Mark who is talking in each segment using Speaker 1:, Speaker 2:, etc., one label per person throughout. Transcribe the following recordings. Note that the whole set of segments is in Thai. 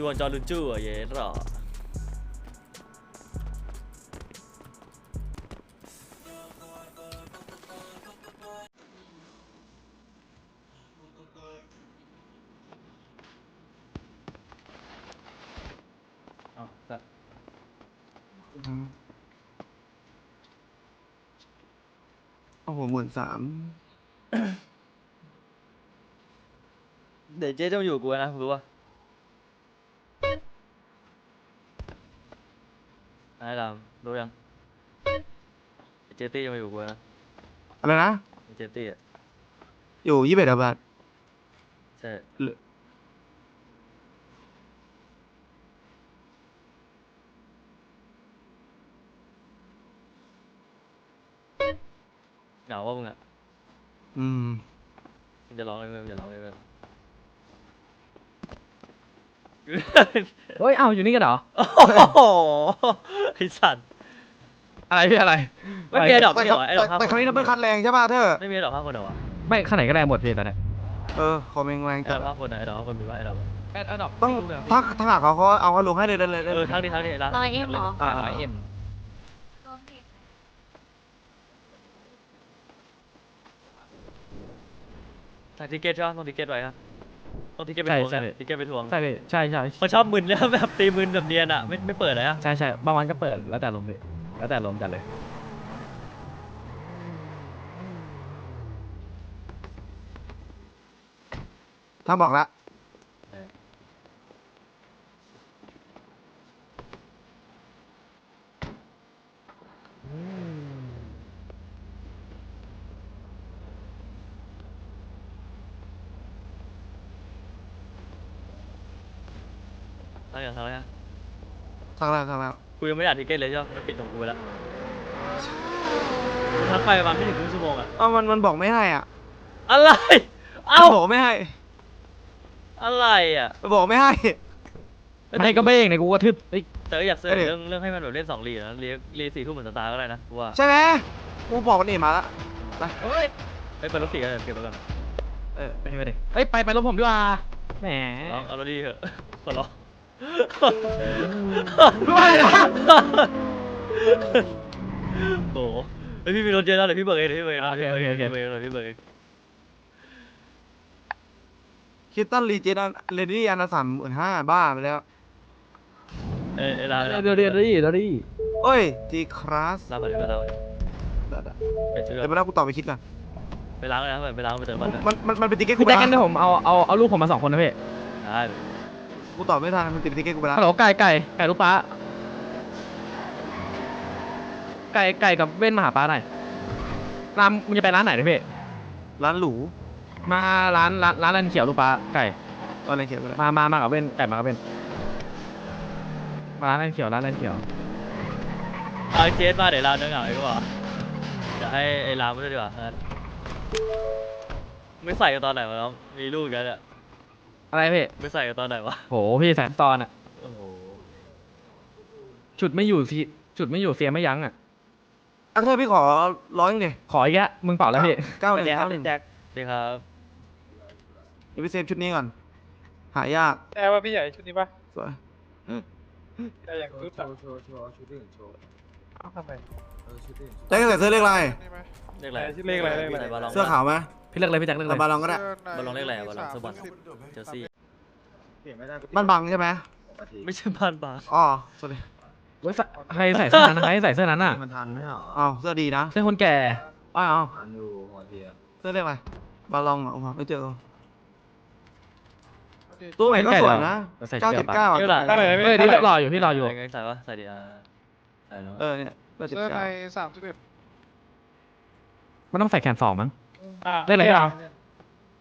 Speaker 1: จวนจอรุนจู้อะเย้หรอ
Speaker 2: อ๋อแต่
Speaker 3: อืมโอ้โหหมื่นสาม
Speaker 1: เดี๋ยวเจ๊จะมาอยู่กับกูนะรู้ป่ะนายดำรู้ยังเจตี้จะมาอยู่กับกูนะ
Speaker 3: อะไรนะ
Speaker 1: เจตี้อะ
Speaker 3: อยู่ยี่สิบเอ็ดบาท
Speaker 1: ใช่
Speaker 3: หรือ
Speaker 1: เหงา
Speaker 2: เฮ้ย เอาอยู่นี่กันเหรอ
Speaker 1: โอ้โหไอ้สัตว์
Speaker 2: อะไรพี่อะไร
Speaker 1: ไม่มีไอ้ดอกไม่มีหรอไอ้ดอก
Speaker 3: แต่
Speaker 1: ห้า
Speaker 3: แต่
Speaker 1: ค
Speaker 3: ครั้ง
Speaker 1: น
Speaker 3: นี้ดับเบิลคัดแรงใช่ป่ะเธอ
Speaker 1: ไม่มีไอ้ดอกห้าคนเหรอวะ
Speaker 2: ไม่ข้างไหนก็ได้หมดพี่ตอนเนี้ย
Speaker 3: เออคอมเมงแรง
Speaker 1: ไอ้ด
Speaker 3: จั
Speaker 1: อ
Speaker 3: ด
Speaker 1: กห้าคนไหนไอ้ดอกห้าคนมีว่าไอ้ดอก
Speaker 2: แอดแอดดอก
Speaker 3: ต้องถ้าถ้าหากเขาเขาเอาเขาลงให้เลยเลยเลย
Speaker 1: เออทั้งที่ทั้งที่ร้าน
Speaker 4: ร้อยเอ็มเหรอ
Speaker 3: อ่า
Speaker 2: ร้อยเอ็ม
Speaker 1: ทางทิเก็ตใช่ปะต้องทิเก็ตไว้ครับ ต้องทิเก็ตไปทวงนะทิเก็ตไปทวง
Speaker 2: ใช่พี่ใช่ใช่
Speaker 1: มันชอบมึนเนี่ยแบบตีมึนแบบเนียนอะไม่ไม่เปิดเลยอะ
Speaker 2: ใช่ใช่บางวันก็เปิดแล้วแต่ลมพี่แล้วแต่ลมจัดเลย
Speaker 3: ถ้าบอกละ
Speaker 1: ทั้งอย่างทั้งอย่าง
Speaker 3: ทางแล้วทางแล้ว
Speaker 1: กูยังไม่ได้อ่านทิเก็ตเลยใช่ปะมันปิดของกูไปแล้วกูทักไปประมาณไม่ถึงครึ่งชั่วโมงอะ
Speaker 3: เอ้ามันมันบอกไม่ให้อะ
Speaker 1: อะไร เอ้า
Speaker 3: มันบอกไม่ให้
Speaker 1: อะไรอะ
Speaker 3: มันบอกไม่ให้
Speaker 2: ไม่ก็เบ้งในกูก็ทึบเฮ้ย
Speaker 1: แต่ก็อยากเสนอ
Speaker 3: เอ้ย
Speaker 1: เรื่องเรื่องให้มันแบบเล่นสองลีนะเรียเรียสี่ทุ่มเหมือนสตาร์ก็ได้นะกูว่า
Speaker 3: ใช่ไหมกูบอกมันเองมาละ
Speaker 2: เฮ้ย
Speaker 1: ไปเปิดรถสี่กันเก็บไว้ก่อน
Speaker 3: เออ
Speaker 2: ไปไปดิเฮ้ยไปไปรถผมดีกว่าแหม
Speaker 1: ลองเอารถดีเถอะขอร้อง
Speaker 2: ไม่นะ
Speaker 1: โอ้โหเฮ้ยพี่มีรถเยอะแล้วเดี๋ยวพี่เบิกเองเดี๋ยวพี่เบิกเอง
Speaker 2: โอเคโอเคโอเค
Speaker 1: พี่เบิกเองเดี๋ยวพี่เบิกเอง
Speaker 3: คิดตันรีเจนเรดี้อันละสามหมื่นห้าบ้าไปแล้ว
Speaker 1: เอ้ยเอ้ยลา
Speaker 2: เดี๋ยวเดี๋ยวเดี๋ยวดิเดี๋ยวดิ
Speaker 3: โอ้ยจีคลาส
Speaker 1: ลาไปเดี๋ยวไปลาไป
Speaker 3: เดี๋ยว
Speaker 1: ไปซื้อ
Speaker 3: เดี๋ยวไปแล้วกูต่อไปคิดก่อน
Speaker 1: ไปล้างเลยนะไปล้างไปเติมมันนะ
Speaker 3: มันมันมันเป็นติ๊กเก็ตกู
Speaker 2: พี่
Speaker 3: ไป
Speaker 2: แจ็คกัน
Speaker 3: แล้
Speaker 2: เดี๋ยววผมเอาเอาเอาลูกผมมาสองคนนะพี่
Speaker 1: ได้
Speaker 3: กูต่อไม่ทันมันติดติ๊กเก็ตกูไปแล้ว
Speaker 2: ฮัลโหลไก่ไก่ไก่ลูกป้าไก่ไก่กับเว้นมาหาป้าหน่อยรามมึงจะไปร้านไหนนะพี่
Speaker 3: ร้านหรู
Speaker 2: มาร้านร้านร้านร้านเขียวลูกป้าไก่
Speaker 3: เอาอะไรเขียนไปเลย
Speaker 2: มามามากับเว้นไก่มากับเว้นมาร้านร้านเขียวร้านร้านเขียว
Speaker 1: เอาเจสมาเดี๋ยวลาเนื้อเหงาเองก็บอกเดี๋ยวให้ไอ้ลามมาด้วยดีกว่างั้นไม่ใส่กันตอนไหนวะน้องมีลูกอีกันอะ
Speaker 2: อะไรพี่
Speaker 1: ไม่ใส่กันตอนไหนวะ
Speaker 2: โหพี่แสนตอนอะ
Speaker 1: โอ้โห
Speaker 2: ฉุดไม่อยู่สิฉุดไม่อยู่เสียไม่ยั้งอะ
Speaker 3: อะเธอพี่ขอร้อยหนึงดิ
Speaker 2: ขออีกแล้วมึงเปล่าแล้วพี่
Speaker 3: เก้าหนึ่งเก้าหนึ่ง
Speaker 1: แจ็คดีครับ
Speaker 3: เดี๋ยวไปเซฟชุดนี้ก่อน หายาก
Speaker 5: แต่ว่าพี่ใหญ่ชุดนี้ปะ
Speaker 3: สวย
Speaker 5: แต่อย่างชุดอะ
Speaker 6: โชว์โชว์ชุดอื่นโชว์
Speaker 5: เอ้าทำไม
Speaker 6: เออชุดอื่น
Speaker 3: แจ็คใส่เสื้อเลขอะไร
Speaker 5: นี่ไหม
Speaker 1: เลขอะไร
Speaker 5: ชื่อเลขอะไรเลขอะไร
Speaker 1: ใส่บาลอง
Speaker 3: เสื้อขาวไหม
Speaker 2: พี่เลือกเลยพี่แจ็คเลือกเล
Speaker 3: เอา
Speaker 2: ย
Speaker 3: บาลองก็ได้
Speaker 1: บอลลองเลขอะไรอะบอลลองเสื้อบอลเจลซี่
Speaker 6: เปลี่ยนไม่ได้
Speaker 3: บ้านบังใช่ไหม
Speaker 1: ไม่ใช่บ้านบาง
Speaker 3: อ๋อสวัสดี
Speaker 2: เว้ยใส่ใครใส่เสื้อนั้นใครใส่เสื้อนั้นอะ
Speaker 6: มันทันไหมเหรอ
Speaker 3: อ้าวเสื้อดีนะ
Speaker 2: เสื้อคนแก่
Speaker 3: อ้าวอ้าว
Speaker 6: ทันอยู่หัวเทีย
Speaker 3: เสื้อเลขอะไรบาลองเหรอไม่เจอตัวใหม่ก็
Speaker 2: ไม่
Speaker 3: ส
Speaker 2: ใช่
Speaker 3: วย
Speaker 2: เหรอ
Speaker 3: นะ
Speaker 2: ใส่ชุ
Speaker 3: เก้า
Speaker 2: ดเดี
Speaker 3: เจ็
Speaker 2: ย
Speaker 3: ด
Speaker 2: วปะ
Speaker 3: เก้า
Speaker 1: เท่าไหร่
Speaker 3: อะ
Speaker 5: ได้เลย
Speaker 2: เฮ้ยนี่รออยู่พี่รออยู่
Speaker 1: ไงใส่วะใส่ดิอ่าใส่เนาะ
Speaker 3: เออเนี่ยเก้าเจ็ด
Speaker 5: เสื้อใน
Speaker 3: เก้า
Speaker 5: สามสิบเอ็ด
Speaker 2: มันต้องใส่แขนสองมั้ง
Speaker 5: อะ
Speaker 2: ได้เลยเหรอ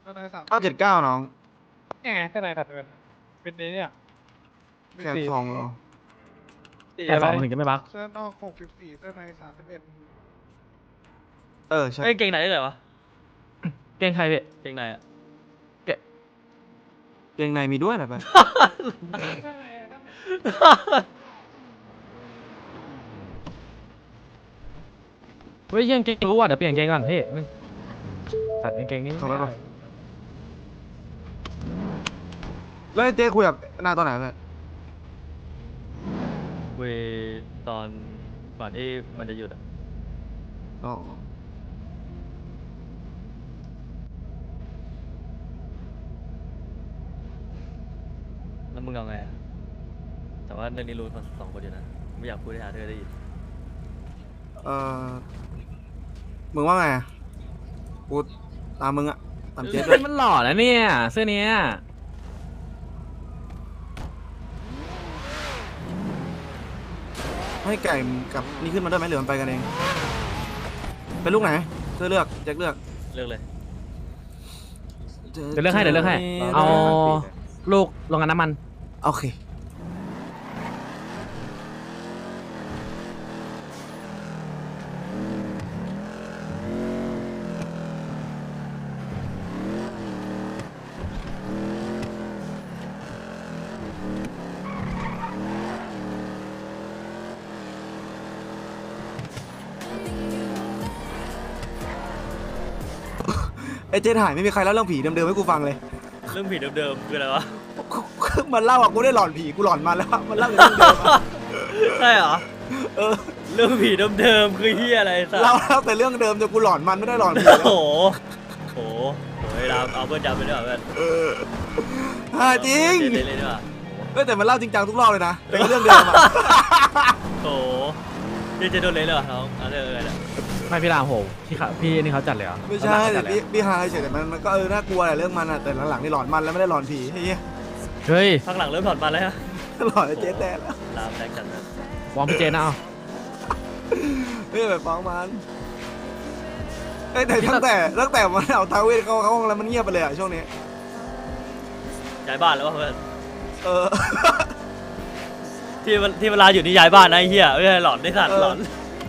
Speaker 5: เสื้อในสาม
Speaker 3: เก้าเจ็ดเก้าน้อง
Speaker 5: นี่ไงเสื้อในถัดเป็นเป็นนี้เนี่ย
Speaker 3: แค่ทองเหรอ
Speaker 5: สี
Speaker 2: แขน
Speaker 5: อะ
Speaker 2: ส
Speaker 5: ไร
Speaker 2: องถึงจะไม่บัก
Speaker 5: เสื้อนอกหกสิบสี่เสื้อในสามสิบเอ็ด
Speaker 3: เออใช่
Speaker 1: เอ้ยเก่งไหนได้เลยวะ
Speaker 2: เกงใครพี่
Speaker 1: เก่งไหนอะ
Speaker 3: เกงในมีด้วยเหรอไป
Speaker 2: เฮ้ยยังเกงรู้ว่ะเดี๋ยวเปลี่ยนเกงก่อนพี่ มึงใส่เกงนี้
Speaker 3: ขอบคุณครับแล้วไอ้เจ๊คุยกับนายตอนไหนเพื่อน
Speaker 1: คุยตอนก่อนที่มันจะหยุดอะ
Speaker 3: อ๋อ
Speaker 1: แล้วมึงเอาไงอะแต่ว่าเรื่องนี้รู้กันสองคนอยู่นะไม่อยากพูดให้อาเธอร์ได้ยิน
Speaker 3: เออมึงว่าไงอะกู ตามมึงอะตามเจ๊ด้ว
Speaker 2: เฮ้
Speaker 3: ย
Speaker 2: ยมันหล่อนะเนี่ย เสื้อเนี้ย
Speaker 3: ให้ไก่กับนี่ขึ้นมาด้วยไหมหรือมันไปกันเองเป็นลูกไหนเธอเลือกแจ็คเลือก
Speaker 1: เลิกเลย
Speaker 2: เดี๋ยวเลือกให้เดี๋ยวเลือกให้ เอาลูกโรงงานน้ำมัน
Speaker 3: โอเค เจ๊ถ่ายไม่มีใครเล่าเรื่องผีเดิมๆให้กูฟังเลย
Speaker 1: เรื่องผีเดิมๆคืออะไรวะ
Speaker 3: มันเล่าอะกูได้หลอนผีกูหลอนมาแล้วอะมันเล่าเรื่องเดิมอะ
Speaker 1: ใช่เหรอ
Speaker 3: เออ
Speaker 1: เรื่องผีเดิมๆคือเฮียอะไรสัส
Speaker 3: เล่าเล่าแต่เรื่องเดิมจนกูหลอนมันไม่ได้หลอนผี
Speaker 1: โอ้
Speaker 3: แล้
Speaker 1: โห
Speaker 3: ว
Speaker 1: โอ้โหโอ้ยรามเอาเพื่อนจำไปด้วยเหรอเพื่อน
Speaker 3: เอออ่าจริง
Speaker 1: เล่นๆเลยด้วย
Speaker 3: เฮ้ยแต่มันเล่าจริงจังทุกรอบเลยนะแต่ก็เรื่องเดิมอะ
Speaker 1: โอ้โห นี่จะโดนเลยเหรอน้องเอาเรื่องอะไรเนี่ย
Speaker 2: ไม่พี่รามโหพี่เขาพี่นี่เขาจัดเลยเหรอ
Speaker 3: ไม่ใช่
Speaker 2: เขาจั
Speaker 3: แต่
Speaker 2: ดเลย
Speaker 3: พี่
Speaker 2: เหรอ
Speaker 3: พี่ฮายเฉยแต่มันมันก็เออน่ากลัวแหละเรื่องมันอะแต่หลังๆนี่หลอนมันแล้วไม่ได้หลอนผีไอ้เหี้ย
Speaker 2: เฮ้ย
Speaker 1: พักหลังเริ่มถอดมาแล้วฮะ
Speaker 3: หลอนไอ้เจ๊แต่แล้ว
Speaker 1: รามแรงจัดนะ
Speaker 2: วอร์มพี่เจนนะเอา
Speaker 3: เฮ้ยแบบฟ้องมันเอ้ยแต่ตั้งแต่ตั้งแต่มันเอาทาเวทเข้าเข้าห้องแล้วมันเงียบไปเลยอะช่วงนี้
Speaker 1: ย้ายบ้านแล้ววะเพื่อน
Speaker 3: เออ
Speaker 1: ที่ที่เวลาอยู่นิย้ายบ้านนะไอ้เหี้ยไม่ใช่หลอนได้สัตว์หลอน